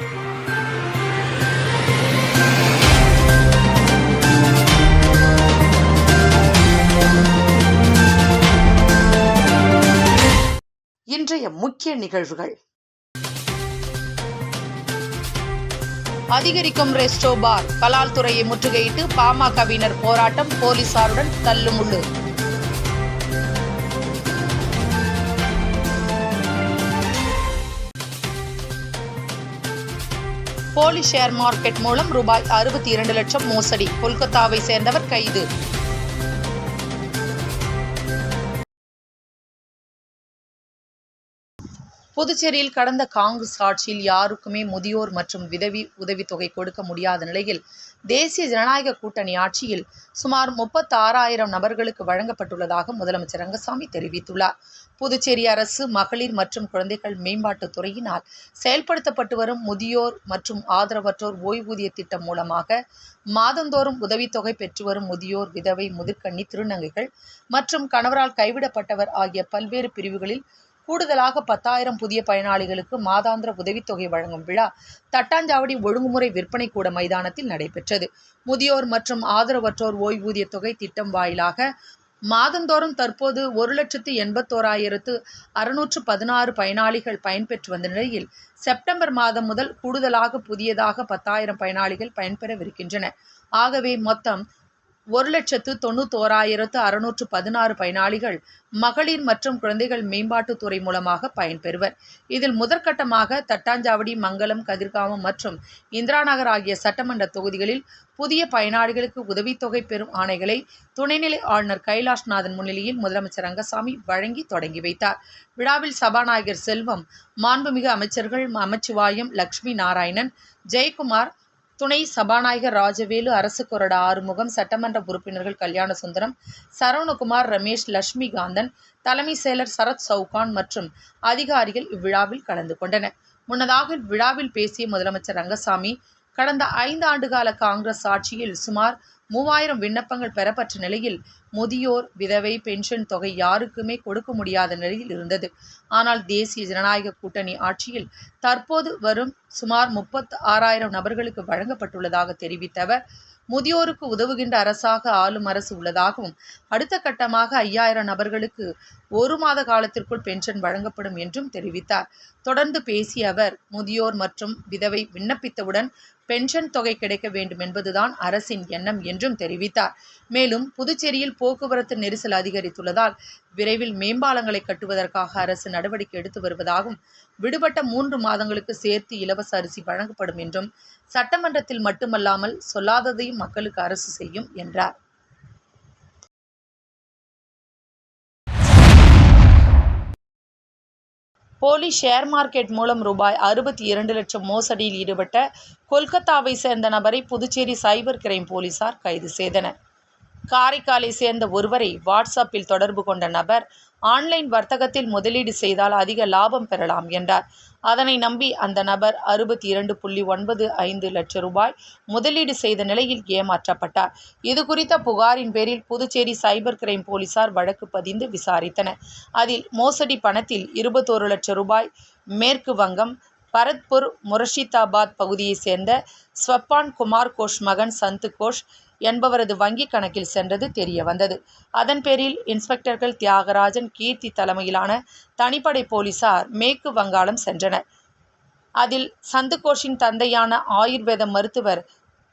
இன்றைய முக்கிய நிகழ்வுகள். அதிகரிக்கும் ரெஸ்டோ பார் கலால் துறையை முற்றுகையிட்டு பாமகவினர் போராட்டம் போலீசாருடன் தள்ளுமுள்ளு. போலி ஷேர் மார்க்கெட் மூலம் ரூபாய் அறுபத்தி இரண்டு லட்சம் மோசடி. கொல்கத்தாவை சேர்ந்தவர் கைது. புதுச்சேரியில் கடந்த காங்கிரஸ் ஆட்சியில் யாருக்குமே முதியோர் மற்றும் விதவி உதவித்தொகை கொடுக்க முடியாத நிலையில் தேசிய ஜனநாயக கூட்டணி ஆட்சியில் சுமார் முப்பத்தாறாயிரம் நபர்களுக்கு வழங்கப்பட்டுள்ளதாக முதலமைச்சர் ரங்கசாமி தெரிவித்துள்ளார். புதுச்சேரி அரசு மகளிர் மற்றும் குழந்தைகள் மேம்பாட்டுத் துறையினால் செயல்படுத்தப்பட்டு வரும் முதியோர் மற்றும் ஆதரவற்றோர் ஓய்வூதிய திட்டம் மூலமாக மாதந்தோறும் உதவித்தொகை பெற்று வரும் முதியோர் விதவை முதிர்கன்னி திருநங்கைகள் மற்றும் கணவரால் கைவிடப்பட்டவர் ஆகிய பல்வேறு பிரிவுகளில் கூடுதலாக பத்தாயிரம் புதிய பயனாளிகளுக்கு மாதாந்திர உதவித்தொகை வழங்கும் விழா தட்டாஞ்சாவடி ஒழுங்குமுறை விற்பனை கூட மைதானத்தில் நடைபெற்றது. முதியோர் மற்றும் ஆதரவற்றோர் ஓய்வூதிய தொகை திட்டம் வாயிலாக மாதந்தோறும் தற்போது ஒரு லட்சத்து எண்பத்தோராயிரத்து அறுநூற்று பதினாறு பயனாளிகள் பயன்பெற்று வந்த நிலையில் செப்டம்பர் மாதம் முதல் கூடுதலாக புதியதாக பத்தாயிரம் பயனாளிகள் பயன்பெறவிருக்கின்றனர் ஆகவே மொத்தம் ஒரு லட்சத்து தொண்ணூத்தோராயிரத்து அறுநூற்று பதினாறு பயனாளிகள் மகளிர் மற்றும் குழந்தைகள் மேம்பாட்டுத்துறை மூலமாக பயன்பெறுவர். இதில் முதற்கட்டமாக தட்டாஞ்சாவடி மங்கலம் கதிர்காமம் மற்றும் இந்திராநகர் ஆகிய சட்டமன்ற தொகுதிகளில் புதிய பயனாளிகளுக்கு உதவித்தொகை பெறும் ஆணைகளை துணைநிலை ஆளுநர் கைலாஷ்நாதன் முன்னிலையில் முதலமைச்சர் ரங்கசாமி வழங்கி தொடங்கி வைத்தார். விழாவில் சபாநாயகர் செல்வம் மாண்புமிகு அமைச்சர்கள் நமச்சிவாயம் லட்சுமி நாராயணன் ஜெயக்குமார் துணை சபாநாயகர் ராஜவேலு அரசு கொறடா ஆறுமுகம் சட்டமன்ற உறுப்பினர்கள் கல்யாண சுந்தரம் சரவணகுமார் ரமேஷ் லட்சுமி காந்தன் தலைமை செயலர் சரத் சவுகான் மற்றும் அதிகாரிகள் இவ்விழாவில் கலந்து கொண்டனர். முன்னதாக விழாவில் பேசிய முதலமைச்சர் ரங்கசாமி கடந்த ஐந்து ஆண்டுகால காங்கிரஸ் ஆட்சியில் சுமார் மூவாயிரம் விண்ணப்பங்கள் பெறப்பட்ட நிலையில் முதியோர் விதவை பென்ஷன் தொகை யாருக்குமே கொடுக்க முடியாத நிலையில் இருந்தது. ஆனால் தேசிய ஜனநாயக கூட்டணி ஆட்சியில் தற்போது வரும் சுமார் முப்பத்து ஆறாயிரம் நபர்களுக்கு வழங்கப்பட்டுள்ளதாக தெரிவித்த அவர் முதியோருக்கு உதவுகின்ற அரசாக ஆளும் அரசு உள்ளதாகவும் அடுத்த கட்டமாக ஐயாயிரம் நபர்களுக்கு ஒரு மாத காலத்திற்குள் பென்ஷன் வழங்கப்படும் என்றும் தெரிவித்தார். தொடர்ந்து பேசிய அவர் முதியோர் மற்றும் விதவை விண்ணப்பித்தவுடன் பென்ஷன் தொகை கிடைக்க வேண்டும் என்பதுதான் அரசின் எண்ணம் என்றும் தெரிவித்தார். மேலும் புதுச்சேரியில் போக்குவரத்து நெரிசல் அதிகரித்துள்ளதால் விரைவில் மேம்பாலங்களை கட்டுவதற்காக அரசு நடவடிக்கை எடுத்து வருவதாகவும் விடுபட்ட மூன்று மாதங்களுக்கு சேர்த்து இலவச அரிசி வழங்கப்படும் என்றும் சட்டமன்றத்தில் மட்டுமல்லாமல் சொல்லாததையும் மக்களுக்கு அரசு செய்யும் என்றார். போலி ஷேர் மார்க்கெட் மூலம் ரூபாய் அறுபத்தி இரண்டு லட்சம் மோசடியில் ஈடுபட்ட கொல்கத்தாவை சேர்ந்த நபரை புதுச்சேரி சைபர் கிரைம் போலீசார் கைது செய்தனர். காரைக்காலை சேர்ந்த ஒருவரை வாட்ஸ்அப்பில் தொடர்பு கொண்ட நபர் ஆன்லைன் வர்த்தகத்தில் முதலீடு செய்தால் அதிக லாபம் பெறலாம் என்றார். அதனை நம்பி அந்த நபர் அறுபத்தி இரண்டு புள்ளி ஒன்பது ஐந்து லட்சம் ரூபாய் முதலீடு செய்த நிலையில் ஏமாற்றப்பட்டார். இது குறித்த புகாரின் பேரில் புதுச்சேரி சைபர் கிரைம் போலீசார் வழக்கு பதிந்து விசாரித்தனர். அதில் மோசடி பணத்தில் இருபத்தோரு லட்சம் ரூபாய் மேற்கு வங்கம் பரத்பூர் முரஷிதாபாத் பகுதியைச் சேர்ந்த ஸ்வப்பான் குமார் கோஷ் மகன் சந்து கோஷ் என்பவரது வங்கிக் கணக்கில் சென்றது தெரிய வந்தது அதன் பேரில் இன்ஸ்பெக்டர்கள் தியாகராஜன் கீர்த்தி தலைமையிலான தனிப்படை போலீசார் மேற்கு வங்காளம் சென்றனர். அதில் சந்து கோஷின் தந்தையான ஆயுர்வேத மருத்துவர்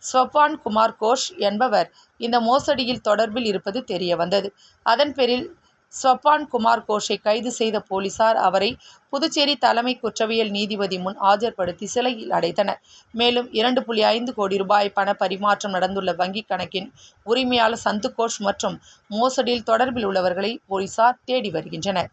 ஸ்வப்பான் குமார் கோஷ் என்பவர் இந்த மோசடியில் தொடர்பில் இருப்பது தெரிய வந்தது அதன் பேரில் ஸ்வப்பான் குமார் கோஷை கைது செய்த போலீசார் அவரை புதுச்சேரி தலைமை குற்றவியல் நீதிபதி முன் ஆஜர்படுத்தி சிலையில் அடைத்தனர். மேலும் இரண்டு புள்ளி ஐந்து கோடி ரூபாய் பண பரிமாற்றம் நடந்துள்ள வங்கிக் கணக்கின் உரிமையாளர் சந்துகோஷ் மற்றும் மோசடியில் தொடர்பில் உள்ளவர்களை போலீசார் தேடி வருகின்றனர்.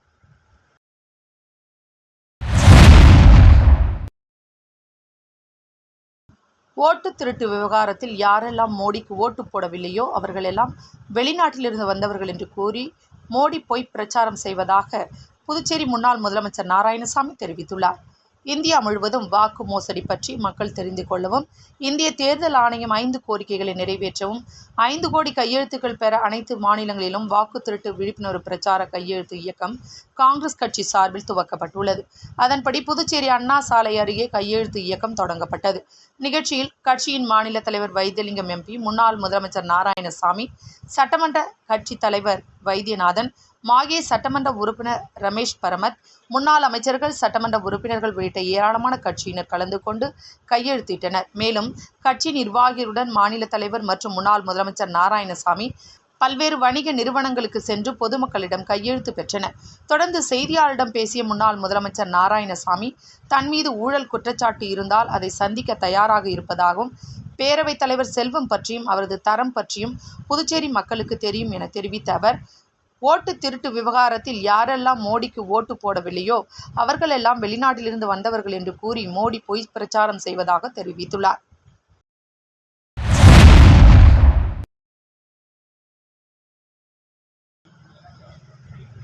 ஓட்டு திருட்டு விவகாரத்தில் யாரெல்லாம் மோடிக்கு ஓட்டு போடவில்லையோ அவர்களெல்லாம் வெளிநாட்டிலிருந்து வந்தவர்கள் என்று கூறி மோடி பொய் பிரச்சாரம் செய்வதாக புதுச்சேரி முன்னாள் முதலமைச்சர் நாராயணசாமி தெரிவித்துள்ளார். இந்தியா முழுவதும் வாக்கு மோசடி பற்றி மக்கள் தெரிந்து கொள்ளவும் இந்திய தேர்தல் ஆணையம் ஐந்து கோரிக்கைகளை நிறைவேற்றவும் ஐந்து கோடி கையெழுத்துக்கள் பெற அனைத்து மாநிலங்களிலும் வாக்கு திருட்டு விழிப்புணர்வு பிரச்சார கையெழுத்து இயக்கம் காங்கிரஸ் கட்சி சார்பில் துவக்கப்பட்டுள்ளது. அதன்படி புதுச்சேரி அண்ணா சாலை அருகே கையெழுத்து இயக்கம் தொடங்கப்பட்டது. நிகழ்ச்சியில் கட்சியின் மாநில தலைவர் வைத்தியலிங்கம் எம்பி முன்னாள் முதலமைச்சர் நாராயணசாமி சட்டமன்ற கட்சி தலைவர் வைத்தியநாதன் மாகே சட்டமன்ற உறுப்பினர் ரமேஷ் பரமத் முன்னாள் அமைச்சர்கள் சட்டமன்ற உறுப்பினர்கள் உள்ளிட்ட ஏராளமான கட்சியினர் கலந்து கொண்டு கையெழுத்திட்டனர். மேலும் கட்சி நிர்வாகிகளுடன் மாநில தலைவர் மற்றும் முன்னாள் முதலமைச்சர் நாராயணசாமி பல்வேறு வணிக நிறுவனங்களுக்கு சென்று பொதுமக்களிடம் கையெழுத்து பெற்றனர். தொடர்ந்து செய்தியாளரிடம் பேசிய முன்னாள் முதலமைச்சர் நாராயணசாமி தன் மீது ஊழல் குற்றச்சாட்டு இருந்தால் அதை சந்திக்க தயாராக இருப்பதாகவும் பேரவைத் தலைவர் செல்வம் பற்றியும் அவரது தரம் பற்றியும் புதுச்சேரி மக்களுக்கு தெரியும் என தெரிவித்த அவர் ஓட்டு திருட்டு விவகாரத்தில் யாரெல்லாம் மோடிக்கு ஓட்டு போடவில்லையோ அவர்களெல்லாம் வெளிநாட்டிலிருந்து வந்தவர்கள் என்று கூறி மோடி பொய் பிரச்சாரம் செய்வதாக தெரிவித்துள்ளார்.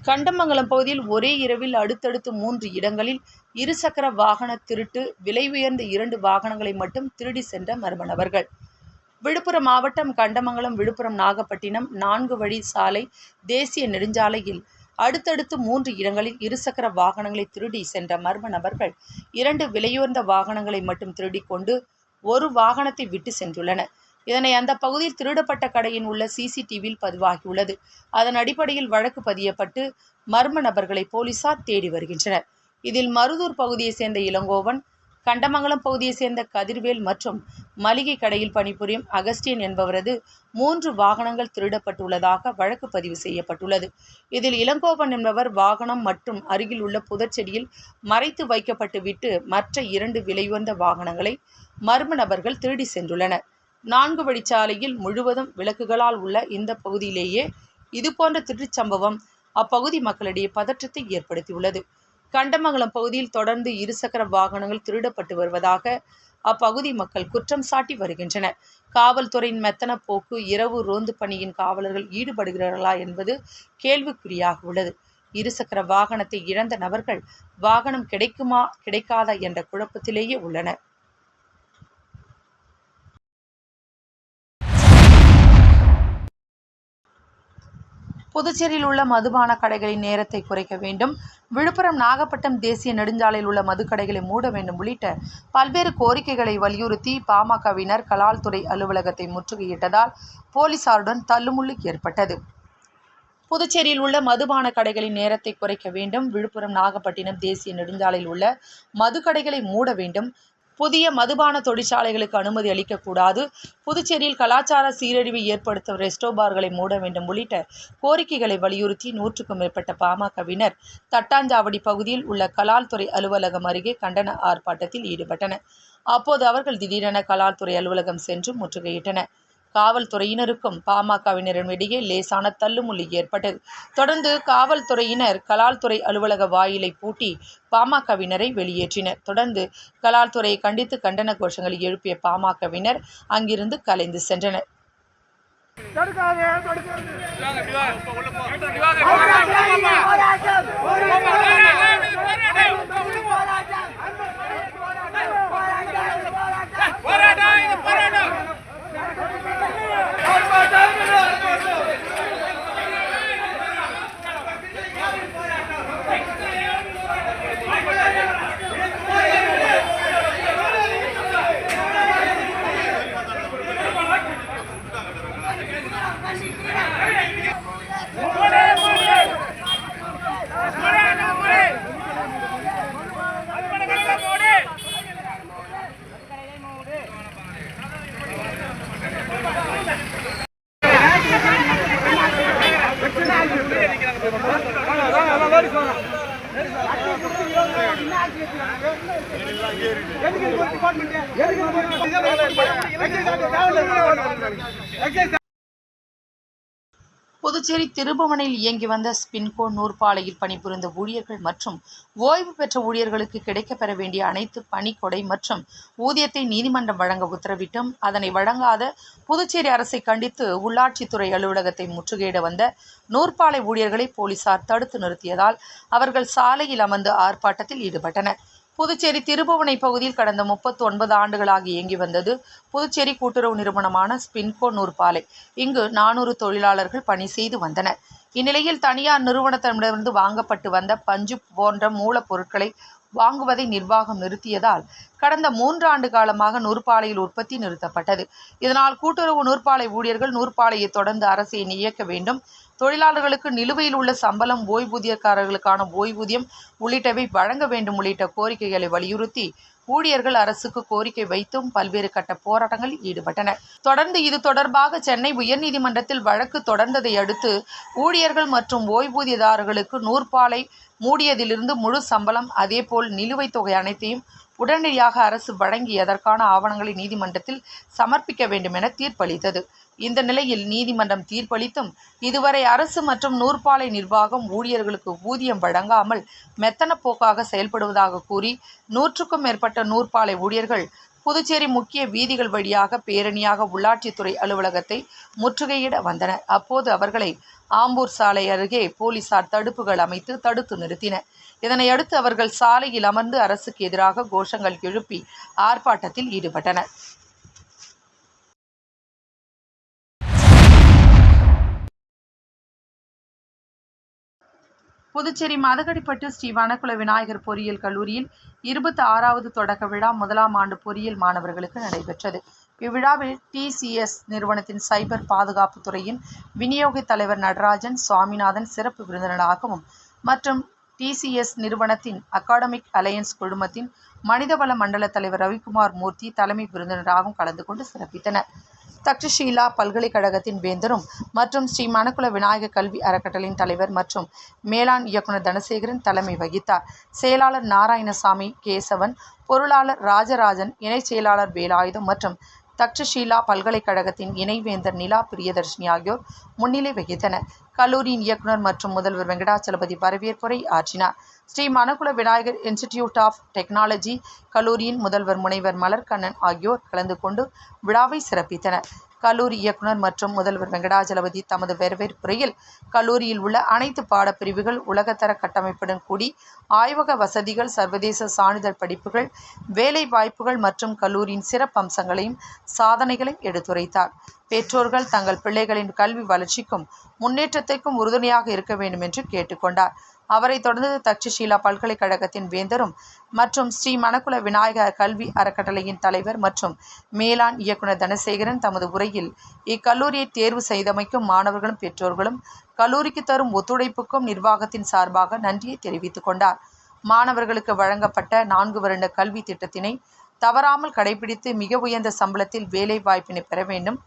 கண்டமங்கலம் பகுதியில் ஒரே இரவில் அடுத்தடுத்து மூன்று இடங்களில் இருசக்கர வாகன திருட்டு விலை உயர்ந்த இரண்டு வாகனங்களை மட்டும் திருடி சென்ற மர்ம நபர்கள். விழுப்புரம் மாவட்டம் கண்டமங்கலம் விழுப்புரம் நாகப்பட்டினம் நான்கு வழி சாலை தேசிய நெடுஞ்சாலையில் அடுத்தடுத்து மூன்று இடங்களில் இருசக்கர வாகனங்களை திருடி சென்ற மர்ம நபர்கள் இரண்டு விலையுயர்ந்த வாகனங்களை மட்டும் திருடி கொண்டு ஒரு வாகனத்தை விட்டு சென்றுள்ளனர். இதனை அந்த பகுதியில் திருடப்பட்ட கடையின் உள்ள சிசிடிவியில் பதிவாகியுள்ளது. அதன் அடிப்படையில் வழக்கு பதியப்பட்டு மர்ம நபர்களை போலீசார் தேடி வருகின்றனர். இதில் மருதூர் பகுதியை சேர்ந்த இளங்கோவன் கண்டமங்கலம் பகுதியை சேர்ந்த கதிர்வேல் மற்றும் மளிகை கடையில் பணிபுரியும் அகஸ்டின் என்பவரது மூன்று வாகனங்கள் திருடப்பட்டுள்ளதாக வழக்கு பதிவு செய்யப்பட்டுள்ளது. இதில் இளங்கோவன் என்பவர் வாகனம் மற்றும் அருகில் உள்ள புதர்ச்செடியில் மறைத்து வைக்கப்பட்டு விட்டு மற்ற இரண்டு விலையுயர்ந்த வாகனங்களை மர்ம நபர்கள் திருடி சென்றுள்ளனர். நான்கு வழிச்சாலையில் முழுவதும் விளக்குகளால் உள்ள இந்த பகுதியிலேயே இதுபோன்ற திருட்டுச் சம்பவம் அப்பகுதி மக்களிடையே பதற்றத்தை ஏற்படுத்தியுள்ளது. கண்டமங்கலம் பகுதியில் தொடர்ந்து இருசக்கர வாகனங்கள் திருடப்பட்டு வருவதாக அப்பகுதி மக்கள் குற்றம் சாட்டி வருகின்றனர். காவல்துறையின் மெத்தன போக்கு இரவு ரோந்து பணியின் காவலர்கள் ஈடுபடுகிறார்களா என்பது கேள்விக்குறியாக உள்ளது. இருசக்கர வாகனத்தை இழந்த நபர்கள் வாகனம் கிடைக்குமா கிடைக்காதா என்ற குழப்பத்திலேயே உள்ளனர். புதுச்சேரியில் உள்ள மதுபான கடைகளின் நேரத்தை குறைக்க வேண்டும். விழுப்புரம் நாகப்பட்டினம் தேசிய நெடுஞ்சாலையில் உள்ள மதுக்கடைகளை மூட வேண்டும் உள்ளிட்ட பல்வேறு கோரிக்கைகளை வலியுறுத்தி பாமகவினர் கலால்துறை அலுவலகத்தை முற்றுகையிட்டதால் போலீசாருடன் தள்ளுமுள்ளு ஏற்பட்டது. புதுச்சேரியில் உள்ள மதுபான கடைகளின் நேரத்தை குறைக்க வேண்டும். விழுப்புரம் நாகப்பட்டினம் தேசிய நெடுஞ்சாலையில் உள்ள மதுக்கடைகளை மூட வேண்டும். புதிய மதுபான தொழிற்சாலைகளுக்கு அனுமதி அளிக்கக்கூடாது. புதுச்சேரியில் கலாச்சார சீரழிவை ஏற்படுத்தும் ரெஸ்டோ பார்களை மூட வேண்டும் உள்ளிட்ட கோரிக்கைகளை வலியுறுத்தி நூற்றுக்கும் மேற்பட்ட பாமகவினர் தட்டாஞ்சாவடி பகுதியில் உள்ள கலால்துறை அலுவலகம் அருகே கண்டன ஆர்ப்பாட்டத்தில் ஈடுபட்டனர். அப்போது அவர்கள் திடீரென கலால்துறை அலுவலகம் சென்று முற்றுகையிட்டனர். காவல்துறையினருக்கும் பாமகவினரும் இடையே லேசான தள்ளுமுள்ளி ஏற்பட்டது. தொடர்ந்து காவல்துறையினர் கலால்துறை அலுவலக வாயிலை பூட்டி பாமகவினரை வெளியேற்றினர். தொடர்ந்து கலால்துறையை கண்டித்து கண்டன கோஷங்களை எழுப்பிய பாமகவினர் அங்கிருந்து கலைந்து சென்றனர். தடுக்காதே தடுக்காதே. புதுச்சேரி திருபுவனில் இயங்கி வந்த ஸ்பின்கோ நூற்பாலையில் பணிபுரிந்த ஊழியர்கள் மற்றும் ஓய்வு பெற்ற ஊழியர்களுக்கு கிடைக்கப்பெற வேண்டிய அனைத்து பணிக்கொடை மற்றும் ஊதியத்தை நீதிமன்றம் வழங்க உத்தரவிட்டும். அதனை வழங்காத புதுச்சேரி அரசை கண்டித்து உள்ளாட்சித்துறை அலுவலகத்தை முற்றுகையிட வந்த நூற்பாலை ஊழியர்களை போலீசார் தடுத்து நிறுத்தியதால் அவர்கள் சாலையில் அமர்ந்து ஆர்ப்பாட்டத்தில் ஈடுபட்டனர். புதுச்சேரி திருபுவனை பகுதியில் கடந்த முப்பத்தி ஒன்பது ஆண்டுகளாக இயங்கி வந்தது. புதுச்சேரி கூட்டுறவு நிறுவனமான ஸ்பின்கோ நூற்பாலை. இங்கு நானூறு தொழிலாளர்கள் பணி செய்து வந்தனர். இந்நிலையில் தனியார் நிறுவனத்திடமிருந்து வாங்கப்பட்டு வந்த பஞ்சு போன்ற மூலப்பொருட்களை வாங்குவதை நிர்வாகம் நிறுத்தியதால் கடந்த மூன்றாண்டு காலமாக நூற்பாலையில் உற்பத்தி நிறுத்தப்பட்டது. இதனால் கூட்டுறவு நூற்பாலை ஊழியர்கள் நூற்பாலையை தொடர்ந்து அரசை இயக்க வேண்டும். தொழிலாளர்களுக்கு நிலுவையில் உள்ள சம்பளம் ஓய்வூதியக்காரர்களுக்கான ஓய்வூதியம் உள்ளிட்டவை வழங்க வேண்டும் உள்ளிட்ட கோரிக்கைகளை வலியுறுத்தி ஊழியர்கள் அரசுக்கு கோரிக்கை வைத்தும் பல்வேறு கட்ட போராட்டங்கள் ஈடுபட்டனர் தொடர்ந்து இது தொடர்பாக சென்னை உயர்நீதிமன்றத்தில் வழக்கு தொடர்ந்ததை அடுத்து ஊழியர்கள் மற்றும் ஓய்வூதியதாரர்களுக்கு நூற்பாலை மூடியதிலிருந்து முழு சம்பளம் அதேபோல் நிலுவைத் தொகை அனைத்தையும் உடனடியாக அரசு வழங்கி அதற்கான ஆவணங்களை நீதிமன்றத்தில் சமர்ப்பிக்க வேண்டும் என தீர்ப்பளித்தது. இந்த நிலையில் நீதிமன்றம் தீர்ப்பளித்தும் இதுவரை அரசு மற்றும் நூற்பாலை நிர்வாகம் ஊழியர்களுக்கு ஊதியம் வழங்காமல் மெத்தனப்போக்காக செயல்படுவதாக கூறி நூற்றுக்கும் மேற்பட்ட நூற்பாலை ஊழியர்கள் புதுச்சேரி முக்கிய வீதிகள் வழியாக பேரணியாக உள்ளாட்சித்துறை அலுவலகத்தை முற்றுகையிட வந்தனர். அப்போது அவர்களை ஆம்பூர் சாலை அருகே போலீசார் தடுப்புகள் அமைத்து தடுத்து நிறுத்தினர் இதனையடுத்து அவர்கள் சாலையில் அமர்ந்து அரசுக்கு எதிராக கோஷங்கள் எழுப்பி ஆர்ப்பாட்டத்தில் ஈடுபட்டனர். புதுச்சேரி மதகடிப்பட்டு ஸ்ரீ வனக்குல விநாயகர் பொறியியல் கல்லூரியில் இருபத்தி ஆறாவது தொடக்க விழா முதலாம் ஆண்டு பொறியியல் மாணவர்களுக்கு நடைபெற்றது. இவ்விழாவில் டிசிஎஸ் நிறுவனத்தின் சைபர் பாதுகாப்பு துறையின் விநியோக தலைவர் நடராஜன் சுவாமிநாதன் சிறப்பு விருந்தினராகவும் மற்றும் டிசிஎஸ் நிறுவனத்தின் அகாடமிக் அலையன்ஸ் குழுமத்தின் மனிதவள மண்டல தலைவர் ரவிக்குமார் மூர்த்தி தலைமை விருந்தினராகவும் கலந்து கொண்டு சிறப்பித்தனர். தக்ஷஷீலா பல்கலைக்கழகத்தின் வேந்தரும் மற்றும் ஸ்ரீ மணக்குள விநாயகர் கல்வி அறக்கட்டளையின் தலைவர் மற்றும் மேலாண் இயக்குனர் தனசேகரன் தலைமை வகித்தார். செயலாளர் நாராயணசாமி கேசவன் பொருளாளர் ராஜராஜன் இணைச் செயலாளர் வேலாயுதம் மற்றும் தக்ஷஷீலா பல்கலைக்கழகத்தின் இணைவேந்தர் நிலா பிரியதர்ஷினி ஆகியோர் முன்னிலை வகித்தனர். கல்லூரியின் இயக்குனர் மற்றும் முதல்வர் வெங்கடாச்சலபதி வரவேற்புரை ஆற்றினார். Sri Manakula Vinayagar institute of technology கல்லூரியின் முதல்வர் முனைவர் மலர்கண்ணன் ஆகியோர் கலந்து கொண்டு விழாவை சிறப்பித்தனர். கல்லூரி இயக்குனர் மற்றும் முதல்வர் வெங்கடாஜலபதி தமது வரவேற்புரையில் கல்லூரியில் உள்ள அனைத்து பாடப்பிரிவுகள் உலகத்தர கட்டமைப்புடன் கூடி ஆய்வக வசதிகள் சர்வதேச சான்றிதழ் படிப்புகள் வேலை வாய்ப்புகள் மற்றும் கல்லூரியின் சிறப்பம்சங்களையும் சாதனைகளையும் எடுத்துரைத்தார். பெற்றோர்கள் தங்கள் பிள்ளைகளின் கல்வி வளர்ச்சிக்கும் முன்னேற்றத்திற்கும் உறுதுணையாக இருக்க வேண்டும் என்று கேட்டுக்கொண்டார். அவரை தொடர்ந்து தட்சஷீலா பல்கலைக்கழகத்தின் வேந்தரும் மற்றும் ஸ்ரீ மணக்குல விநாயகர் கல்வி அறக்கட்டளையின் தலைவர் மற்றும் மேலாண் இயக்குனர் தனசேகரன் தமது உரையில் இக்கல்லூரியை தேர்வு செய்தமைக்கும் மாணவர்களும் பெற்றோர்களும் கல்லூரிக்கு தரும் ஒத்துழைப்புக்கும் நிர்வாகத்தின் சார்பாக நன்றியை தெரிவித்துக் கொண்டார். மாணவர்களுக்கு வழங்கப்பட்ட நான்கு வருட கல்வி திட்டத்தினை தவறாமல் கடைபிடித்து மிக உயர்ந்த சம்பளத்தில் வேலை வாய்ப்பினை பெற வேண்டும்.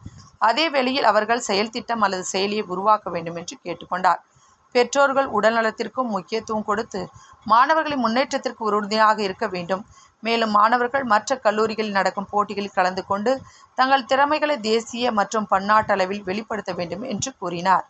அதே வேளையில் அவர்கள் செயல் திட்டம் அல்லது செயலியை உருவாக்க வேண்டும் என்று கேட்டுக்கொண்டார். பெற்றோர்கள் உடல்நலத்திற்கும் முக்கியத்துவம் கொடுத்து மாணவர்களின் முன்னேற்றத்திற்கு உறுதியாக இருக்க வேண்டும். மேலும் மாணவர்கள் மற்ற கல்லூரிகளில் நடக்கும் போட்டிகளில் கலந்து கொண்டு தங்கள் திறமைகளை தேசிய மற்றும் பன்னாட்டளவில் வெளிப்படுத்த வேண்டும் என்று கூறினார்.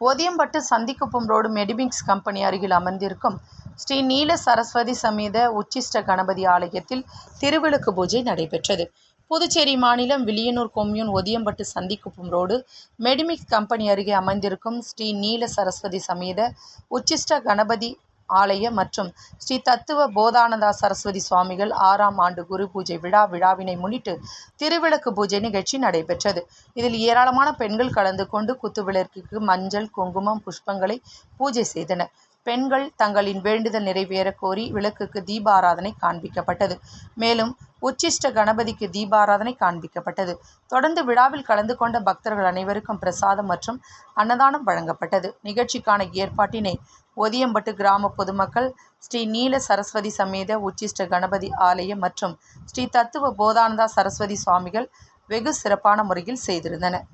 Odhiyampattu Sandhikuppam road Medimix company அருகில் அமர்ந்திருக்கும் ஸ்ரீ நீல சரஸ்வதி சமேத உச்சிஷ்ட கணபதி ஆலயத்தில் திருவிளக்கு பூஜை நடைபெற்றது. புதுச்சேரி மாநிலம் Villianur commune Odiyampet Sandhikuppam road Medimix company அருகே அமைந்திருக்கும் ஸ்ரீ நீல சரஸ்வதி சமேத உச்சிஷ்ட கணபதி ஆலய மற்றும் ஸ்ரீ தத்துவ போதானந்தா சரஸ்வதி சுவாமிகள் ஆறாம் ஆண்டு குரு பூஜை விழா விழாவினை முன்னிட்டு திருவிளக்கு பூஜை நிகழ்ச்சி நடைபெற்றது. இதில் ஏராளமான பெண்கள் கலந்து கொண்டு குத்துவிளக்குக்கு மஞ்சள் குங்குமம் புஷ்பங்களை பூஜை செய்தனர். பெண்கள் தங்களின் வேண்டுதல் நிறைவேற கோரி விளக்குக்கு தீபாராதனை காண்பிக்கப்பட்டது. மேலும் உச்சிஷ்ட கணபதிக்கு தீபாராதனை காண்பிக்கப்பட்டது. தொடர்ந்து விழாவில் கலந்து கொண்ட பக்தர்கள் அனைவருக்கும் பிரசாதம் மற்றும் அன்னதானம் வழங்கப்பட்டது. நிகழ்ச்சிக்கான ஏற்பாட்டினை ஒதியம்பட்டு கிராம பொதுமக்கள் ஸ்ரீ நீல சரஸ்வதி சமேத உச்சிஷ்ட கணபதி ஆலயம் மற்றும் ஸ்ரீ தத்துவ போதானந்தா சரஸ்வதி சுவாமிகள் வெகு சிறப்பான முறையில் செய்திருந்தனர்.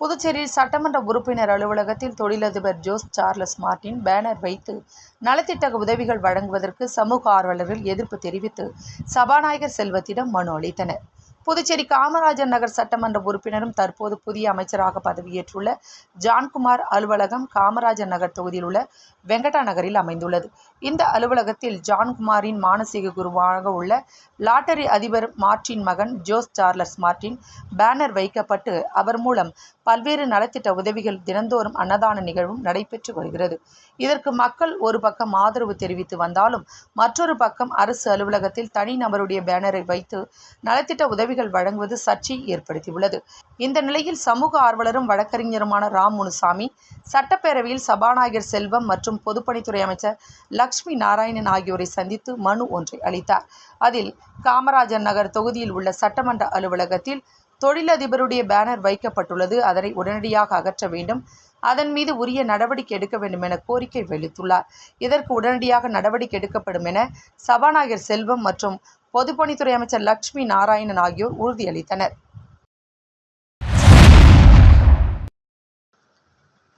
புதுச்சேரியில் சட்டமன்ற உறுப்பினர் அலுவலகத்தில் தொழிலதிபர் ஜோஸ் சார்லஸ் மார்டின் பேனர் வைத்து நலத்திட்ட உதவிகள் வழங்குவதற்கு சமூக ஆர்வலர்கள் எதிர்ப்பு தெரிவித்து சபாநாயகர் செல்வத்திடம் மனு அளித்தனர். புதுச்சேரி காமராஜர் நகர் சட்டமன்ற உறுப்பினரும் தற்போது புதிய அமைச்சராக பதவியேற்றுள்ள ஜான்குமார் அலுவலகம் காமராஜர் நகர் தொகுதியில் உள்ள வெங்கடா நகரில் அமைந்துள்ளது. இந்த அலுவலகத்தில் ஜான்குமாரின் மானசீக குருவாக உள்ள லாட்டரி அதிபர் மார்ட்டின் மகன் ஜோஸ் சார்லஸ் மார்ட்டின் பேனர் வைக்கப்பட்டு அவர் மூலம் பல்வேறு நலத்திட்ட உதவிகள் தினந்தோறும் அன்னதான நிகழ்வும் நடைபெற்று வருகிறது. இதற்கு மக்கள் ஒரு பக்கம் ஆதரவு தெரிவித்து வந்தாலும் மற்றொரு பக்கம் அரசு அலுவலகத்தில் தனிநபருடைய பேனரை வைத்து நலத்திட்ட உதவி உதவிகள் வழங்குவது சர்ச்சையை ஏற்படுத்தியுள்ளது. இந்த நிலையில் சமூக ஆர்வலரும் வழக்கறிஞருமான ராம் முனுசாமி சட்டப்பேரவையில் சபாநாயகர் செல்வம் மற்றும் பொதுப்பணித்துறை அமைச்சர் லக்ஷ்மி நாராயணன் ஆகியோரை சந்தித்து மனு ஒன்றை அளித்தார். அதில் காமராஜர் நகர் தொகுதியில் உள்ள சட்டமன்ற அலுவலகத்தில் தொழிலதிபருடைய பேனர் வைக்கப்பட்டுள்ளது. அதனை உடனடியாக அகற்ற வேண்டும். அதன் மீது உரிய நடவடிக்கை எடுக்க வேண்டும் என கோரிக்கை வெளித்துள்ளார் இதற்கு உடனடியாக நடவடிக்கை எடுக்கப்படும் என சபாநாயகர் செல்வம் மற்றும் பொதுப்பணித்துறை அமைச்சர் லட்சுமி நாராயணன் ஆகியோர் உறுதியளித்தனர்.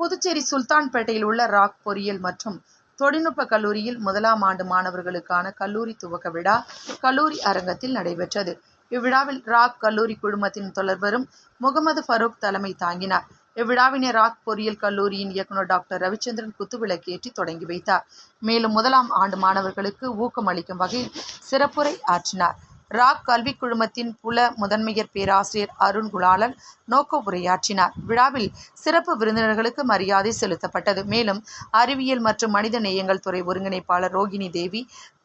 புதுச்சேரி சுல்தான்பேட்டையில் உள்ள ராக் பொறியியல் மற்றும் தொழில்நுட்ப கல்லூரியில் முதலாம் ஆண்டு மாணவர்களுக்கான கல்லூரி துவக்க விழா கல்லூரி அரங்கத்தில் நடைபெற்றது. இவ்விழாவில் ராக் கல்லூரி குழுமத்தின் தொடர்வரும் முகமது ஃபரூக் தலைமை தாங்கினார். இவ்விழாவினை ராக் பொறியியல் கல்லூரியின் இயக்குநர் டாக்டர் ரவிச்சந்திரன் குத்துவிளக்கேற்றி தொடங்கி வைத்தார். மேலும் முதலாம் ஆண்டு மாணவர்களுக்கு ஊக்கம் அளிக்கும் வகையில் சிறப்புரை ஆற்றினார். ராக் கல்விக் குழுமத்தின் புல முதன்மையர் பேராசிரியர் அருண் குலாலன் நோக்க உரையாற்றினார். விழாவில் சிறப்பு விருந்தினர்களுக்கு மரியாதை செலுத்தப்பட்டது. மேலும் அறிவியல் மற்றும் மனித நேயங்கள் துறை ஒருங்கிணைப்பாளர் ரோகிணி தேவி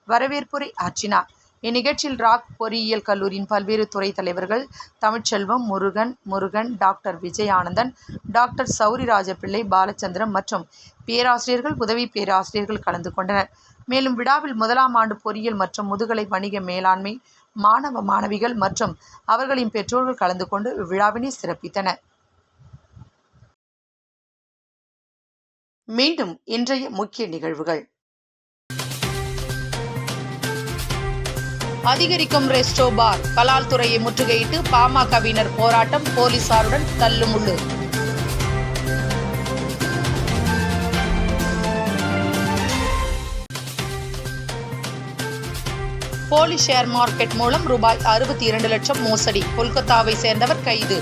வரவேற்புரை ஆற்றினார். இந்நிகழ்ச்சியில் ராக் பொறியியல் கல்லூரியின் பல்வேறு துறை தலைவர்கள் தமிழ்ச்செல்வம் முருகன் முருகன் டாக்டர் விஜயானந்தன் டாக்டர் சௌரி ராஜபிள்ளை பாலச்சந்திரன் மற்றும் பேராசிரியர்கள் உதவி பேராசிரியர்கள் கலந்து கொண்டனர். மேலும் விழாவில் முதலாம் ஆண்டு பொறியியல் மற்றும் முதுகலை வணிக மேலாண்மை மாணவ மாணவிகள் மற்றும் அவர்களின் பெற்றோர்கள் கலந்து கொண்டு இவ்விழாவினை சிறப்பித்தனர். மீண்டும் இன்றைய முக்கிய நிகழ்வுகள். அதிகரிக்கும் ரெஸ்டோ பார். கலால் துறையை முற்றுகையிட்டு பாமகவினர் போராட்டம் போலீசாருடன் தள்ளுமுள்ளு. போலி ஷேர் மார்க்கெட் மூலம் ரூபாய் அறுபத்தி இரண்டு லட்சம் மோசடி. கொல்கத்தாவை சேர்ந்தவர் கைது.